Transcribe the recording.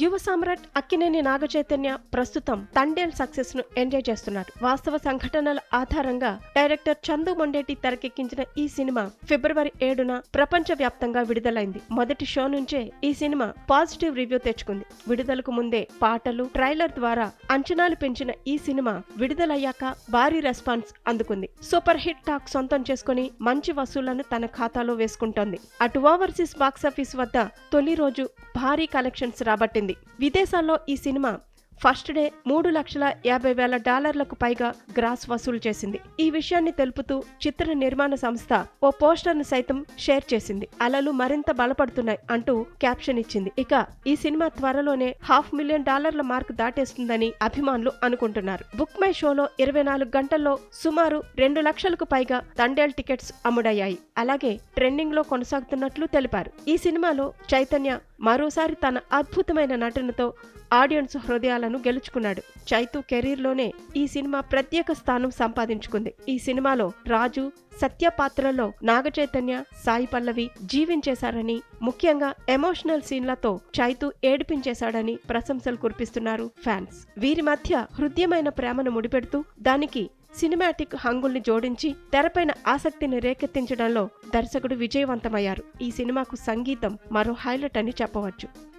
యువ సామ్రాట్ అక్కినేని నాగచైతన్య ప్రస్తుతం తండేల్ సక్సెస్ను ఎంజాయ్ చేస్తున్నారు వాస్తవ సంఘటనల ఆధారంగా డైరెక్టర్ చందు మొండేటి తెరకెక్కించిన ఈ సినిమా ఫిబ్రవరి ఏడున ప్రపంచ వ్యాప్తంగా విడుదలైంది. మొదటి షో నుంచే ఈ సినిమా పాజిటివ్ రివ్యూ తెచ్చుకుంది. విడుదలకు ముందే పాటలు ట్రైలర్ ద్వారా అంచనాలు పెంచిన ఈ సినిమా విడుదలయ్యాక భారీ రెస్పాన్స్ అందుకుంది. సూపర్ హిట్ టాక్ సొంతం చేసుకుని మంచి వసూళ్ళను తన ఖాతాలో వేసుకుంటోంది. అటు ఓవర్సీస్ బాక్సాఫీస్ వద్ద తొలి రోజు భారీ కలెక్షన్స్ రాబట్టింది. విదేశాల్లో ఈ సినిమా ఫస్ట్ డే మూడు లక్షల యాభై వేల డాలర్లకు పైగా గ్రాస్ వసూలు చేసింది. ఈ విషయాన్ని తెలుపుతూ చిత్ర నిర్మాణ సంస్థ ఓ పోస్టర్ను సైతం షేర్ చేసింది. అలలు మరింత బలపడుతున్నాయి అంటూ క్యాప్షన్ ఇచ్చింది. ఇక ఈ సినిమా త్వరలోనే హాఫ్ మిలియన్ డాలర్ల మార్క్ దాటేస్తుందని అభిమానులు అనుకుంటున్నారు. బుక్ మై షోలో ఇరవై నాలుగు గంటల్లో సుమారు రెండు లక్షలకు పైగా తండేల్ టికెట్స్ అమ్ముడయ్యాయి. అలాగే ట్రెండింగ్లో కొనసాగుతున్నట్లు తెలిపారు. ఈ సినిమాలో చైతన్య మరోసారి తన అద్భుతమైన నటనతో ఆడియన్స్ హృదయాలను గెలుచుకున్నాడు. చైతు కెరీర్లోనే ఈ సినిమా ప్రత్యేక స్థానం సంపాదించుకుంది. ఈ సినిమాలో రాజు సత్య పాత్రలో నాగచైతన్య సాయి పల్లవి జీవించేశారని ముఖ్యంగా ఎమోషనల్ సీన్లతో చైతు ఏడిపించేశాడని ప్రశంసలు కురిపిస్తున్నారు ఫ్యాన్స్. వీరి మధ్య హృదయమైన ప్రేమను ముడిపెడుతూ దానికి సినిమాటిక్ హంగుల్ని జోడించి తెరపైన ఆసక్తిని రేకెత్తించడంలో దర్శకుడు విజయవంతమయ్యారు. ఈ సినిమాకు సంగీతం మరో హైలైట్ అని చెప్పవచ్చు.